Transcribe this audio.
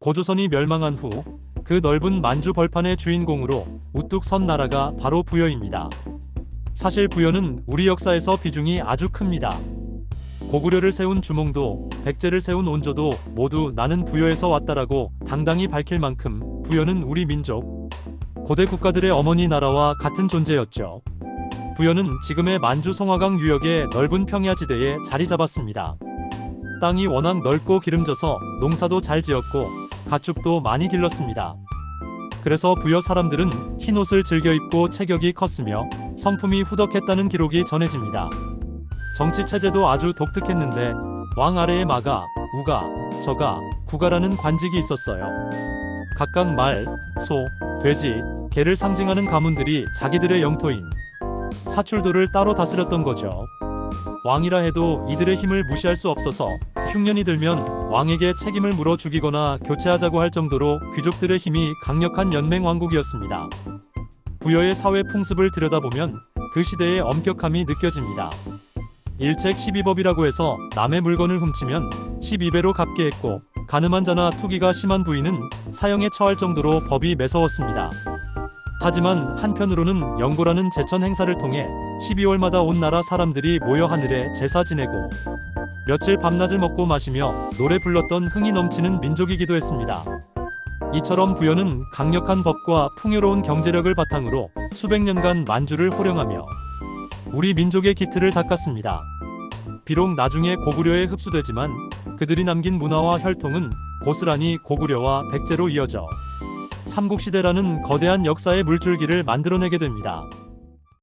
고조선이 멸망한 후 그 넓은 만주 벌판의 주인공으로 우뚝 선 나라가 바로 부여입니다. 사실 부여는 우리 역사에서 비중이 아주 큽니다. 고구려를 세운 주몽도 백제를 세운 온조도 모두 나는 부여에서 왔다라고 당당히 밝힐 만큼 부여는 우리 민족 고대 국가들의 어머니 나라와 같은 존재였죠. 부여는 지금의 만주 송화강 유역의 넓은 평야지대에 자리 잡았습니다. 땅이 워낙 넓고 기름져서 농사도 잘 지었고 가축도 많이 길렀습니다. 그래서 부여 사람들은 흰 옷을 즐겨 입고 체격이 컸으며 성품이 후덕했다는 기록이 전해집니다. 정치 체제도 아주 독특했는데 왕 아래에 마가, 우가, 저가, 구가라는 관직이 있었어요. 각각 말, 소, 돼지, 개를 상징하는 가문들이 자기들의 영토인 사출도를 따로 다스렸던 거죠. 왕이라 해도 이들의 힘을 무시할 수 없어서 흉년이 들면 왕에게 책임을 물어 죽이거나 교체하자고 할 정도로 귀족들의 힘이 강력한 연맹 왕국이었습니다. 부여의 사회 풍습을 들여다보면 그 시대의 엄격함이 느껴집니다. 일책 12법이라고 해서 남의 물건을 훔치면 12배로 갚게 했고 가늠한 자나 투기가 심한 부인은 사형에 처할 정도로 법이 매서웠습니다. 하지만 한편으로는 영고라는 제천 행사를 통해 12월마다 온 나라 사람들이 모여 하늘에 제사 지내고 며칠 밤낮을 먹고 마시며 노래 불렀던 흥이 넘치는 민족이기도 했습니다. 이처럼 부여는 강력한 법과 풍요로운 경제력을 바탕으로 수백 년간 만주를 호령하며 우리 민족의 기틀을 닦았습니다. 비록 나중에 고구려에 흡수되지만 그들이 남긴 문화와 혈통은 고스란히 고구려와 백제로 이어져 삼국시대라는 거대한 역사의 물줄기를 만들어내게 됩니다.